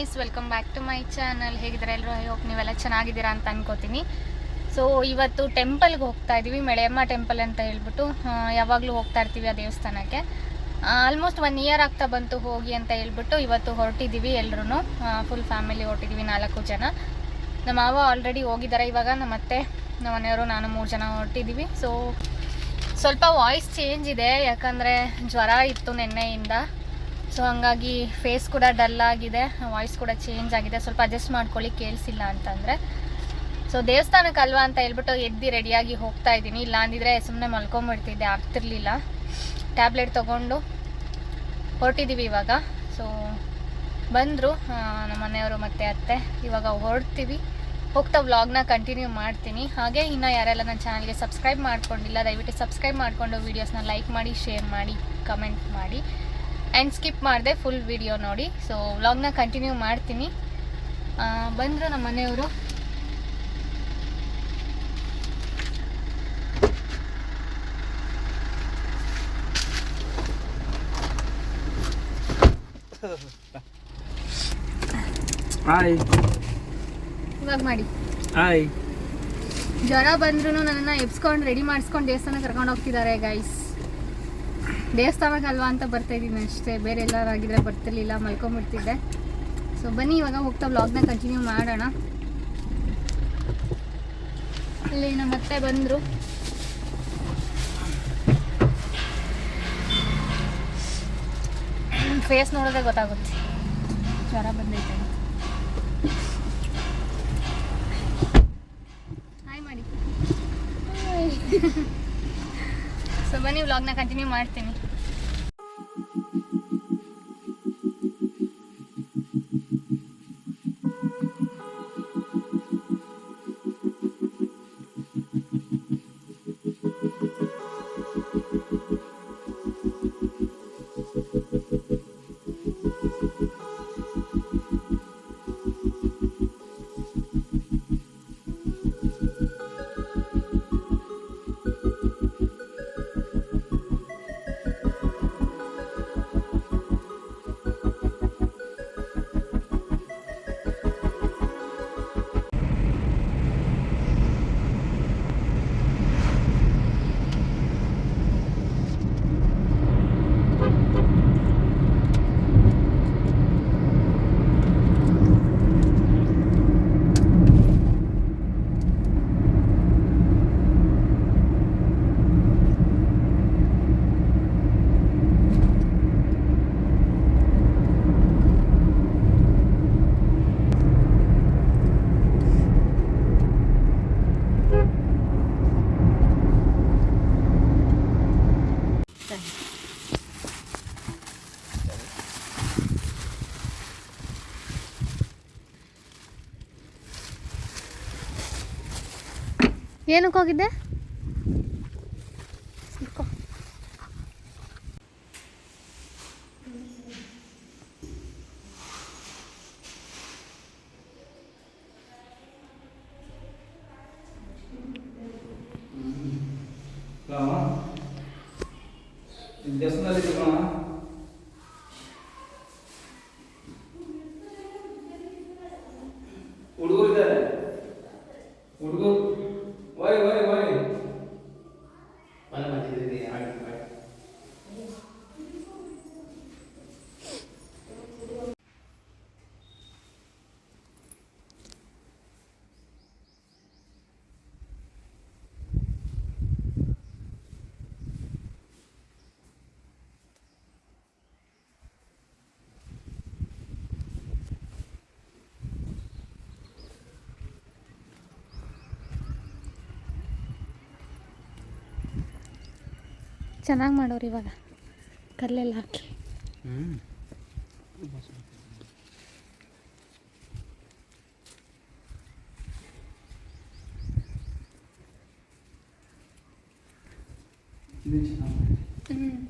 Guys welcome back to my channel ಹೇಗಿದ್ರೆ ಎಲ್ಲರೂ? I hope ನೀವೆಲ್ಲ ಚೆನ್ನಾಗಿದ್ದೀರಾ ಅಂತ ಅನ್ಕೋತೀನಿ. ಸೊ ಇವತ್ತು ಟೆಂಪಲ್ಗೆ ಹೋಗ್ತಾ ಇದ್ದೀವಿ ಮೆಳೆಯಮ್ಮ ಟೆಂಪಲ್ ಅಂತ ಹೇಳ್ಬಿಟ್ಟು. ಯಾವಾಗಲೂ ಹೋಗ್ತಾ ಇರ್ತೀವಿ ಆ ದೇವಸ್ಥಾನಕ್ಕೆ. ಆಲ್ಮೋಸ್ಟ್ ಒನ್ ಇಯರ್ ಆಗ್ತಾ ಬಂತು ಹೋಗಿ ಅಂತ ಹೇಳ್ಬಿಟ್ಟು ಇವತ್ತು ಹೊರಟಿದ್ದೀವಿ ಎಲ್ಲರೂ ಫುಲ್ ಫ್ಯಾಮಿಲಿ ಹೊರಟಿದ್ದೀವಿ ನಾಲ್ಕು ಜನ. ನಮ್ಮ ಮಾವ ಆಲ್ರೆಡಿ ಹೋಗಿದ್ದಾರೆ ಇವಾಗ, ನಮ್ಮ ಅತ್ತೆ, ನಮ್ಮ ಮನೆಯವರು, ನಾನು ಮೂರು ಜನ ಹೊರಟಿದ್ದೀವಿ ಸೊ ಸ್ವಲ್ಪ ವಾಯ್ಸ್ ಚೇಂಜ್ ಇದೆ, ಯಾಕಂದರೆ ಜ್ವರ ಇತ್ತು ನಿನ್ನೆಯಿಂದ. ಸೊ ಹಂಗಾಗಿ ಫೇಸ್ ಕೂಡ ಡಲ್ ಆಗಿದೆ ವಾಯ್ಸ್ ಕೂಡ ಚೇಂಜ್ ಆಗಿದೆ. ಸ್ವಲ್ಪ ಅಡ್ಜಸ್ಟ್ ಮಾಡ್ಕೊಳ್ಳಿ, ಕೇಳಿಸಿಲ್ಲ ಅಂತಂದರೆ. ಸೊ ದೇವಸ್ಥಾನಕ್ಕೆ ಅಲ್ವಾ ಅಂತ ಹೇಳ್ಬಿಟ್ಟು ಎದ್ದು ರೆಡಿಯಾಗಿ ಹೋಗ್ತಾ ಇದ್ದೀನಿ. ಇಲ್ಲ ಅಂದಿದ್ರೆ ಸುಮ್ಮನೆ ಮಲ್ಕೊಂಬಿಡ್ತಿದ್ದೆ, ಆಗ್ತಿರ್ಲಿಲ್ಲ. ಟ್ಯಾಬ್ಲೆಟ್ ತೊಗೊಂಡು ಹೊರಟಿದ್ದೀವಿ ಇವಾಗ. ಸೊ ಬಂದರು ನಮ್ಮ ಮನೆಯವರು ಮತ್ತೆ ಅತ್ತೆ. ಇವಾಗ ಹೊರಡ್ತೀವಿ. ಹೋಗ್ತಾ ವ್ಲಾಗ್ನ ಕಂಟಿನ್ಯೂ ಮಾಡ್ತೀನಿ. ಹಾಗೆ ಇನ್ನು ಯಾರೆಲ್ಲ ನನ್ನ ಚಾನಲ್ಗೆ ಸಬ್ಸ್ಕ್ರೈಬ್ ಮಾಡ್ಕೊಂಡಿಲ್ಲ, ದಯವಿಟ್ಟು ಸಬ್ಸ್ಕ್ರೈಬ್ ಮಾಡಿಕೊಂಡು ವೀಡಿಯೋಸ್ನ ಲೈಕ್ ಮಾಡಿ ಶೇರ್ ಮಾಡಿ ಕಮೆಂಟ್ ಮಾಡಿ. ಆ್ಯಂಡ್ ಸ್ಕಿಪ್ ಮಾಡಿದೆ ಫುಲ್ ವಿಡಿಯೋ ನೋಡಿ. ಸೊ ವ್ಲಾಗ್ನ ಕಂಟಿನ್ಯೂ ಮಾಡ್ತೀನಿ. ಬಂದರು ನಮ್ಮ ಮನೆಯವರು. ಹಾಯ್ ಇವಾಗ ಮಾಡಿ. ಹಾಯ್ ಜ್ವರ ಬಂದ್ರೂ ನನ್ನ ಎಬ್ಸ್ಕೊಂಡು ರೆಡಿ ಮಾಡಿಸ್ಕೊಂಡು ದೇವಸ್ಥಾನ ಕರ್ಕೊಂಡು ಹೋಗ್ತಿದ್ದಾರೆ ಗೈಸ್ ದೇವಸ್ಥಾನಕ್ಕೆ ಅಲ್ವಾ ಅಂತ ಬರ್ತಾ ಇದ್ದೀನಿ ಅಷ್ಟೇ. ಬೇರೆ ಎಲ್ಲರಾಗಿದ್ರೆ ಬರ್ತಿರ್ಲಿಲ್ಲ, ಮಲ್ಕೊಂಬಿಡ್ತಿದ್ದೆ. ಸೊ ಬನ್ನಿ, ಇವಾಗ ಹೋಗ್ತಾ ಬ್ಲಾಗ್ನ ಕಂಟಿನ್ಯೂ ಮಾಡೋಣ. ಇಲ್ಲಿ ನಮ್ಮ ಅತ್ತೆ ಬಂದರು. ಫೇಸ್ ನೋಡಿದ್ರೆ ಗೊತ್ತಾಗುತ್ತೆ. ಜ್ವರ ಬಂದೈತೆ ಹಾಯ್ ಮಾಡಿ ಸೊ ಬನ್ನಿ ವ್ಲಾಗ್ನ ಕಂಟಿನ್ಯೂ ಮಾಡ್ತೀನಿ. ಏನಕ್ಕೆ ಹೋಗಿದ್ದೆ? ಚೆನ್ನಾಗಿ ಮಾಡೋರು ಇವಾಗ. ಕಲ್ಲೆಲ್ಲ ಹಾಕಿ. ಇದು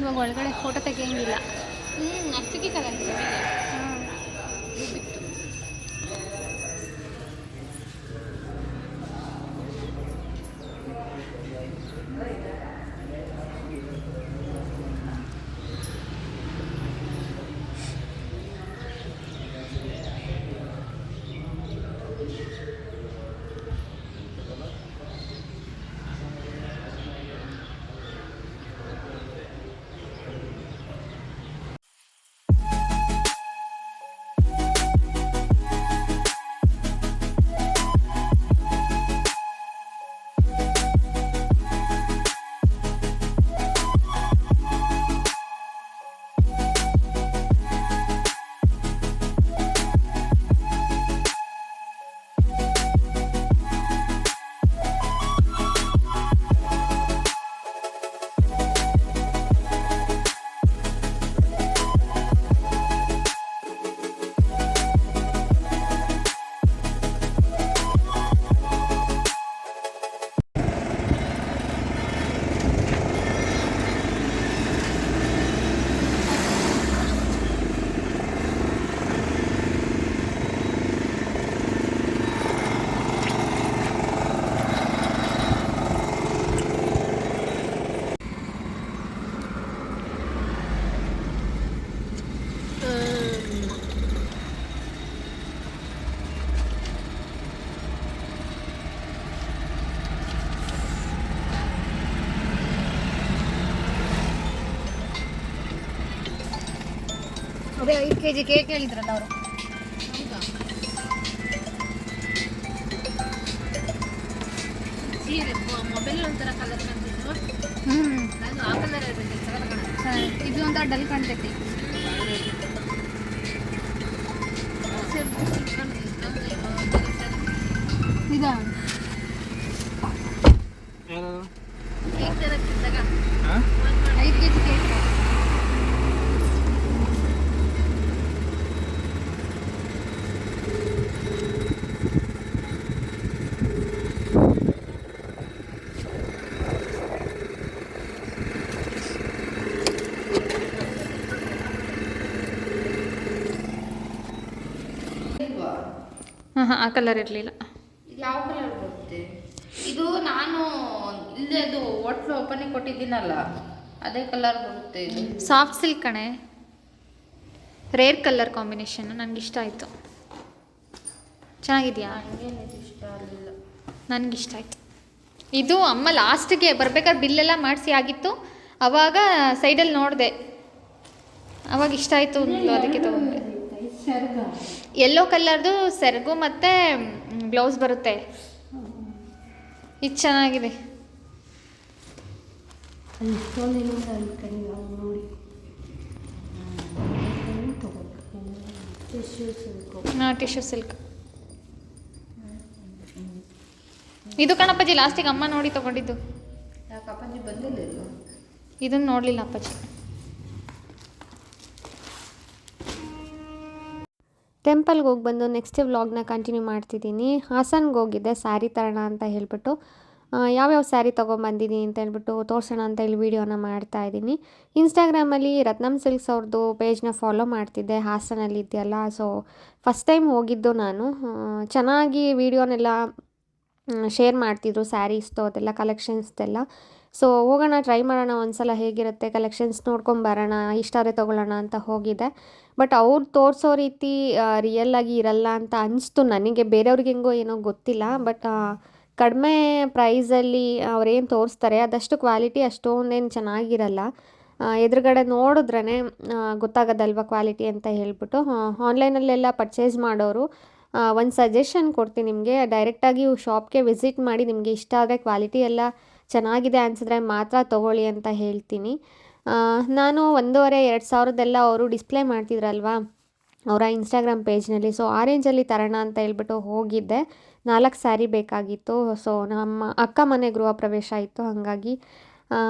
ಇವಾಗ ಒಳಗಡೆ ಫೋಟೋ ತೆಗಿಯಂಗಿಲ್ಲ. ಹ್ಞೂ ಅಷ್ಟಕ್ಕೆ ಕಲಂಕಿದೆ ಅದೇ ಐದು ಕೆ ಜಿ ಕೇಕ್ ಹೇಳಿದ್ರಲ್ಲ ಅವರು. ಸೀರೆ ಮೊಬೈಲ್ ಒಂಥರ ಕಲರ್ ಹ್ಮ್ ನಾನು ಆ ಕಲರ್ ಇರಬೇಕು ಇದು ಒಂಥರ ಡಲ್ ಕಾಣ್ತೈತಿ. ಇದಾ ಯಾರು ಕೇಕ್ ತರಕ್ಕಿದ್ದಾಗ ಹಾಂ ಐದು ಕೆ ಜಿ ಕೇಕ್ ಹಾಂ ಆ ಕಲರ್ ಇರಲಿಲ್ಲ. ಯಾವ ಕಲರ್ ಬರುತ್ತೆ? ಇದು ನಾನು ಇಲ್ಲೇ ಅದು ಹೋಟ್ಲು ಓಪನಿಂಗ್ ಕೊಟ್ಟಿದ್ದೀನಲ್ಲ ಅದೇ ಕಲರ್ ಬರುತ್ತೆ ಇದು. ಸಾಫ್ಟ್ ಸಿಲ್ಕ್ ಕಣೆ. ರೇರ್ ಕಲರ್ ಕಾಂಬಿನೇಷನ್ ನನಗೆ ಇಷ್ಟ ಆಯಿತು. ಚೆನ್ನಾಗಿದೆಯಾ? ನನಗೇನು ಇಷ್ಟ ಆಗಲಿಲ್ಲ. ನನಗೆ ಇಷ್ಟ ಆಯಿತು. ಇದು ಅಮ್ಮ ಲಾಸ್ಟಿಗೆ ಬರ್ಬೇಕಾದ್ರೆ ಬಿಲ್ಲೆಲ್ಲ ಮಾಡಿಸಿ ಆಗಿತ್ತು. ಅವಾಗ ಸೈಡಲ್ಲಿ ನೋಡಿದೆ. ಅವಾಗ ಇಷ್ಟ ಆಯಿತು ಅದಕ್ಕೆ ತೊಗೊಂಡೆ. ಯೆಲ್ಲೋ ಕಲರ್ದು ಸೆರಗು ಮತ್ತು ಬ್ಲೌಸ್ ಬರುತ್ತೆ. ಇದು ಚೆನ್ನಾಗಿದೆ. ಹಾಂ ಟಿಶ್ಯೂ ಸಿಲ್ಕ್ ಇದು ಕಣಪ್ಪಾಜಿ ಲಾಸ್ಟಿಗೆ ಅಮ್ಮ ನೋಡಿ ತಗೊಂಡಿದ್ದು. ಇದನ್ನ ನೋಡ್ಲಿಲ್ಲ ಬಂದಿಲ್ಲ ಇದನ್ನು ನೋಡಲಿಲ್ಲ ಅಪ್ಪಾಜಿ. ಟೆಂಪಲ್ಗೆ ಹೋಗಿ ಬಂದು ನೆಕ್ಸ್ಟ್ ವ್ಲಾಗ್ನ ಕಂಟಿನ್ಯೂ ಮಾಡ್ತಿದ್ದೀನಿ. ಹಾಸನ್ಗೆ ಹೋಗಿದ್ದೆ ಸ್ಯಾರಿ ತರೋಣ ಅಂತ ಹೇಳ್ಬಿಟ್ಟು. ಯಾವ್ಯಾವ ಸ್ಯಾರಿ ತೊಗೊಂಬಂದಿದ್ದೀನಿ ಅಂತ ಹೇಳ್ಬಿಟ್ಟು ತೋರಿಸೋಣ ಅಂತ ಇಲ್ಲಿ ವೀಡಿಯೋನ ಮಾಡ್ತಾ ಇದ್ದೀನಿ. ಇನ್ಸ್ಟಾಗ್ರಾಮಲ್ಲಿ ರತ್ನಮ್ ಸಿಲ್ಕ್ಸ್ ಅವ್ರದ್ದು ಪೇಜ್ನ ಫಾಲೋ ಮಾಡ್ತಿದ್ದೆ, ಹಾಸನಲ್ಲಿ ಇದೆಯಲ್ಲ ಸೊ ಫಸ್ಟ್ ಟೈಮ್ ಹೋಗಿದ್ದು ನಾನು. ಚೆನ್ನಾಗಿ ವೀಡಿಯೋನೆಲ್ಲ ಶೇರ್ ಮಾಡ್ತಿದ್ರು ಸ್ಯಾರೀಸ್ದು ಅದೆಲ್ಲ ಕಲೆಕ್ಷನ್ಸ್ದೆಲ್ಲ ಸೊ ಹೋಗೋಣ ಟ್ರೈ ಮಾಡೋಣ, ಒಂದ್ಸಲ ಹೇಗಿರುತ್ತೆ ಕಲೆಕ್ಷನ್ಸ್ ನೋಡ್ಕೊಂಬರೋಣ ಇಷ್ಟ ಆದರೆ ತೊಗೊಳ್ಳೋಣ ಅಂತ ಹೋಗಿದ್ದೆ ಬಟ್ ಅವ್ರು ತೋರಿಸೋ ರೀತಿ ರಿಯಲ್ ಆಗಿ ಇರಲ್ಲ ಅಂತ ಅನಿಸ್ತು ನನಗೆ. ಬೇರೆಯವ್ರಿಗೆ ಹೆಂಗೋ ಏನೋ ಗೊತ್ತಿಲ್ಲ ಬಟ್ ಕಡಿಮೆ ಪ್ರೈಸಲ್ಲಿ ಅವ್ರೇನು ತೋರಿಸ್ತಾರೆ, ಅದಷ್ಟು ಕ್ವಾಲಿಟಿ ಅಷ್ಟೊಂದೇನು ಚೆನ್ನಾಗಿರಲ್ಲ. ಎದುರುಗಡೆ ನೋಡಿದ್ರೇ ಗೊತ್ತಾಗೋದಲ್ವ ಕ್ವಾಲಿಟಿ ಅಂತ ಹೇಳ್ಬಿಟ್ಟು. ಆನ್ಲೈನಲ್ಲೆಲ್ಲ ಪರ್ಚೇಸ್ ಮಾಡೋರು ಒಂದು ಸಜೆಷನ್ ಕೊಡ್ತೀನಿ ನಿಮಗೆ. ಡೈರೆಕ್ಟಾಗಿ ಶಾಪ್ಗೆ ವಿಸಿಟ್ ಮಾಡಿ ನಿಮಗೆ ಇಷ್ಟ ಆದರೆ ಕ್ವಾಲಿಟಿ ಎಲ್ಲ ಚೆನ್ನಾಗಿದೆ ಅನಿಸಿದ್ರೆ ಮಾತ್ರ ತೊಗೊಳ್ಳಿ ಅಂತ ಹೇಳ್ತೀನಿ. ನಾನು ಒಂದೂವರೆ, ಎರಡು ಸಾವಿರದ್ದೆಲ್ಲ ಅವರು ಡಿಸ್ಪ್ಲೇ ಮಾಡ್ತಿದ್ರಲ್ವಾ? ಅವರ ಇನ್ಸ್ಟಾಗ್ರಾಮ್ ಪೇಜ್ನಲ್ಲಿ. ಸೊ, ಆರೆಂಜಲ್ಲಿ ರೇಂಜಲ್ಲಿ ತರೋಣ ಅಂತ ಹೇಳ್ಬಿಟ್ಟು ಹೋಗಿದ್ದೆ. ನಾಲ್ಕು ಸ್ಯಾರಿ ಬೇಕಾಗಿತ್ತು. ಸೊ, ನಮ್ಮ ಅಕ್ಕ ಮನೆ ಗೃಹ ಪ್ರವೇಶ ಇತ್ತು, ಹಾಗಾಗಿ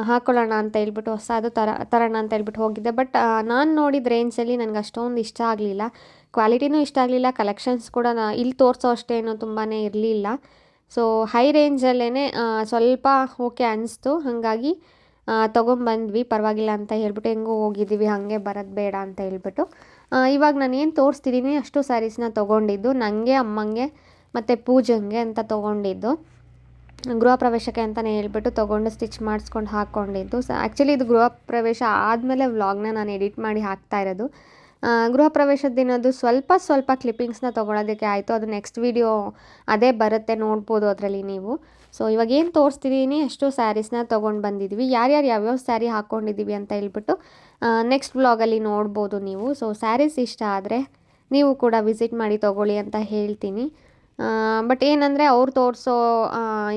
ಹಾಕೊಳ್ಳೋಣ ಅಂತ ಹೇಳ್ಬಿಟ್ಟು ಹೊಸದು ತರ, ತರೋಣ ಅಂತ ಹೇಳ್ಬಿಟ್ಟು ಹೋಗಿದ್ದೆ. ಬಟ್ ನಾನು ನೋಡಿದ ರೇಂಜಲ್ಲಿ ನನಗೆ ಅಷ್ಟೊಂದು ಇಷ್ಟ ಆಗಲಿಲ್ಲ. ಕ್ವಾಲಿಟಿನೂ ಇಷ್ಟ ಆಗಲಿಲ್ಲ. ಕಲೆಕ್ಷನ್ಸ್ ಕೂಡ ನಾ, ಇಲ್ಲಿ ತೋರಿಸೋ ಅಷ್ಟೇನು ತುಂಬಾ ಇರಲಿಲ್ಲ. ಸೊ ಹೈ ರೇಂಜಲ್ಲೇ ಸ್ವಲ್ಪ ಓಕೆ ಅನಿಸ್ತು. ಹಾಗಾಗಿ ತೊಗೊಂಬಂದ್ವಿ. ಪರವಾಗಿಲ್ಲ ಅಂತ ಹೇಳ್ಬಿಟ್ಟು ಹೆಂಗೂ ಹೋಗಿದ್ದೀವಿ. ಹಾಗೆ ಬರೋದು ಬೇಡ ಅಂತ ಹೇಳ್ಬಿಟ್ಟು. ಇವಾಗ ನಾನು ಏನು ತೋರಿಸ್ತಿದ್ದೀನಿ ಅಷ್ಟು ಸ್ಯಾರೀಸ್ನ ತೊಗೊಂಡಿದ್ದು. ನನಗೆ ಅಮ್ಮಂಗೆ, ಮತ್ತು ಪೂಜಂಗೆ ಅಂತ ತೊಗೊಂಡಿದ್ದು. ಗೃಹ ಪ್ರವೇಶಕ್ಕೆ ಅಂತಲೇ ಹೇಳ್ಬಿಟ್ಟು ತೊಗೊಂಡು ಸ್ಟಿಚ್ ಮಾಡಿಸ್ಕೊಂಡು ಹಾಕ್ಕೊಂಡಿದ್ದು ಸೊ ಆ್ಯಕ್ಚುಲಿ ಇದು ಗೃಹ ಪ್ರವೇಶ ಆದಮೇಲೆ ವ್ಲಾಗ್ನ ನಾನು ಎಡಿಟ್ ಮಾಡಿ ಹಾಕ್ತಾ ಇರೋದು. ಗೃಹ ಪ್ರವೇಶದ ದಿನದ್ದು ಸ್ವಲ್ಪ ಸ್ವಲ್ಪ ಕ್ಲಿಪ್ಪಿಂಗ್ಸ್ನ ತೊಗೊಳೋದಕ್ಕೆ ಆಯಿತು. ಅದು ನೆಕ್ಸ್ಟ್ ವೀಡಿಯೋ ಅದೇ ಬರುತ್ತೆ, ನೋಡ್ಬೋದು ಅದರಲ್ಲಿ ನೀವು. ಸೊ ಇವಾಗ ಏನು ತೋರಿಸ್ತಿದ್ದೀನಿ ಅಷ್ಟು ಸ್ಯಾರೀಸ್ನ ತೊಗೊಂಡು ಬಂದಿದ್ದೀವಿ ಯಾರ್ಯಾರು ಯಾವ್ಯಾವ ಸ್ಯಾರಿ ಹಾಕ್ಕೊಂಡಿದ್ದೀವಿ ಅಂತ ಹೇಳ್ಬಿಟ್ಟು ನೆಕ್ಸ್ಟ್ ವ್ಲಾಗಲ್ಲಿ ನೋಡ್ಬೋದು ನೀವು. ಸೊ ಸ್ಯಾರೀಸ್ ಇಷ್ಟ ಆದರೆ ನೀವು ಕೂಡ ವಿಸಿಟ್ ಮಾಡಿ ತೊಗೊಳ್ಳಿ ಅಂತ ಹೇಳ್ತೀನಿ. ಬಟ್ ಏನಂದರೆ ಅವ್ರು ತೋರಿಸೋ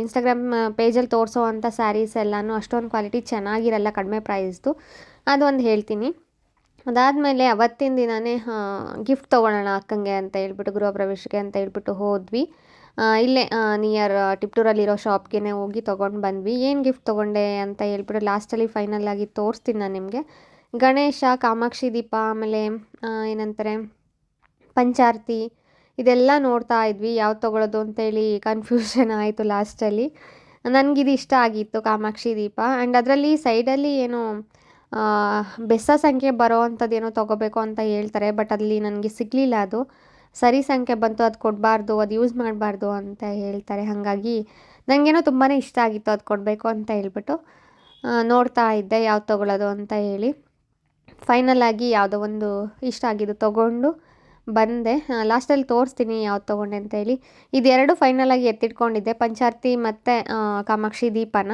ಇನ್ಸ್ಟಾಗ್ರಾಮ್ ಪೇಜಲ್ಲಿ ತೋರಿಸೋ ಅಂಥ ಸ್ಯಾರೀಸ್ ಎಲ್ಲನೂ ಅಷ್ಟೊಂದು ಕ್ವಾಲಿಟಿ ಚೆನ್ನಾಗಿರಲ್ಲ, ಕಡಿಮೆ ಪ್ರೈಸ್ದು ಅದೊಂದು ಹೇಳ್ತೀನಿ. ಅದಾದಮೇಲೆ ಅವತ್ತಿನ ದಿನವೇ ಗಿಫ್ಟ್ ತೊಗೊಳ್ಳೋಣ ಅಕ್ಕಂಗೆ ಅಂತ ಹೇಳ್ಬಿಟ್ಟು ಗೃಹ ಪ್ರವೇಶಕ್ಕೆ ಅಂತ ಹೇಳ್ಬಿಟ್ಟು ಹೋದ್ವಿ. ಇಲ್ಲೇ ನಿಯರ್ ಟಿಪ್ಟೂರಲ್ಲಿರೋ ಶಾಪ್ಗೆ ಹೋಗಿ ತೊಗೊಂಡು ಬಂದ್ವಿ. ಏನು ಗಿಫ್ಟ್ ತೊಗೊಂಡೆ ಅಂತ ಹೇಳ್ಬಿಟ್ಟು ಲಾಸ್ಟಲ್ಲಿ ಫೈನಲ್ ಆಗಿ ತೋರಿಸ್ತೀನಿ ನಾನು ನಿಮಗೆ. ಗಣೇಶ, ಕಾಮಾಕ್ಷಿ ದೀಪ, ಆಮೇಲೆ ಏನಂತಾರೆ, ಪಂಚಾರ್ತಿ, ಇದೆಲ್ಲ ನೋಡ್ತಾ ಇದ್ವಿ. ಯಾವ್ದು ತೊಗೊಳೋದು ಅಂತೇಳಿ ಕನ್ಫ್ಯೂಷನ್ ಆಯಿತು ಲಾಸ್ಟಲ್ಲಿ ನನಗಿದು ಇಷ್ಟ ಆಗಿತ್ತು ಕಾಮಾಕ್ಷಿ ದೀಪ. ಆ್ಯಂಡ್ ಅದರಲ್ಲಿ ಸೈಡಲ್ಲಿ ಏನು ಬೆಸ ಸಂಖ್ಯೆ ಬರೋ ಅಂಥದ್ದು ಏನೋ ತೊಗೋಬೇಕು ಅಂತ ಹೇಳ್ತಾರೆ ಬಟ್ ಅಲ್ಲಿ ನನಗೆ ಸಿಗಲಿಲ್ಲ ಅದು. ಸರಿ ಸಂಖ್ಯೆ ಬಂತು, ಅದು ಕೊಡಬಾರ್ದು, ಅದು ಯೂಸ್ ಮಾಡಬಾರ್ದು ಅಂತ ಹೇಳ್ತಾರೆ. ಹಾಗಾಗಿ ನನಗೇನೋ ತುಂಬಾ ಇಷ್ಟ ಆಗಿತ್ತು ಅದು ಕೊಡಬೇಕು ಅಂತ ಹೇಳ್ಬಿಟ್ಟು ನೋಡ್ತಾ ಇದ್ದೆ ಯಾವ್ದು ತೊಗೊಳೋದು ಅಂತ ಹೇಳಿ. ಫೈನಲ್ ಆಗಿ ಯಾವುದೋ ಒಂದು ಇಷ್ಟ ಆಗಿದ್ದು ತೊಗೊಂಡು ಬಂದೆ. ಲಾಸ್ಟಲ್ಲಿ ತೋರಿಸ್ತೀನಿ ಯಾವ್ದು ತೊಗೊಂಡೆ ಅಂತ ಹೇಳಿ. ಇದೆರಡು ಫೈನಲ್ ಆಗಿ ಎತ್ತಿಟ್ಕೊಂಡಿದ್ದೆ. ಪಂಚಾರ್ತಿ ಮತ್ತು ಕಾಮಾಕ್ಷಿ ದೀಪನ.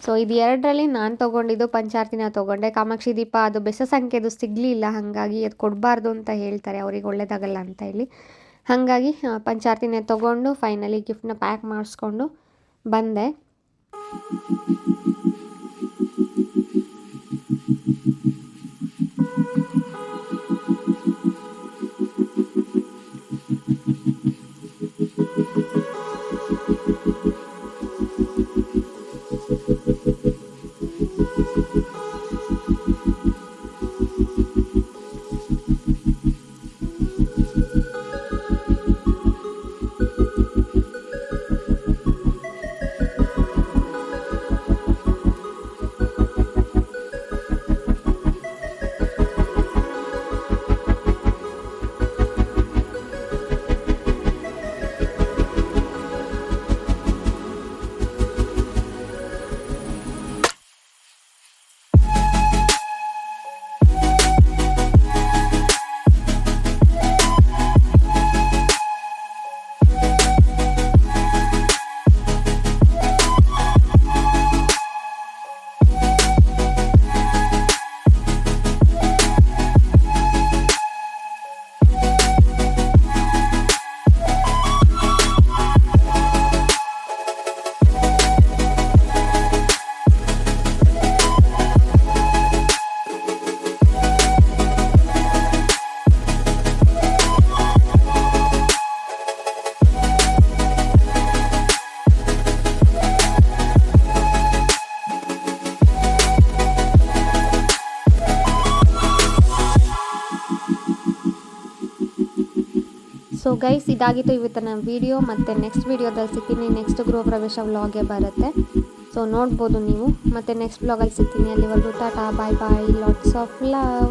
ಸೊ ಇದು ಎರಡರಲ್ಲಿ ನಾನು ತೊಗೊಂಡಿದ್ದು ಪಂಚಾರ್ತಿನ ತೊಗೊಂಡೆ. ಕಾಮಾಕ್ಷಿ ದೀಪ ಅದು ಬೆಸ ಸಂಖ್ಯೆದು ಸಿಗಲಿಲ್ಲ. ಹಾಗಾಗಿ ಅದು ಕೊಡಬಾರ್ದು ಅಂತ ಹೇಳ್ತಾರೆ. ಅವ್ರಿಗೆ ಒಳ್ಳೇದಾಗಲ್ಲ ಅಂತ ಹೇಳಿ. ಹಾಗಾಗಿ ಪಂಚಾರ್ತಿನೇ ತೊಗೊಂಡು ಫೈನಲಿ ಗಿಫ್ಟ್ನ ಪ್ಯಾಕ್ ಮಾಡಿಸ್ಕೊಂಡು ಬಂದೆ. ಗೈಸ್ ಇದಾಗಿತ್ತು ಇವತ್ತಿನ ವಿಡಿಯೋ ಮತ್ತು ನೆಕ್ಸ್ಟ್ ವೀಡಿಯೋದಲ್ಲಿ ಸಿಗ್ತೀನಿ. ನೆಕ್ಸ್ಟ್ ಗೃಹ ಪ್ರವೇಶ ವ್ಲಾಗೆ ಬರುತ್ತೆ. ಸೊ ನೋಡ್ಬೋದು ನೀವು. ಮತ್ತು ನೆಕ್ಸ್ಟ್ ವ್ಲಾಗಲ್ಲಿ ಸಿಗ್ತೀನಿ. ಅಲ್ಲಿವರೆಗೂ tata bye bye lots of love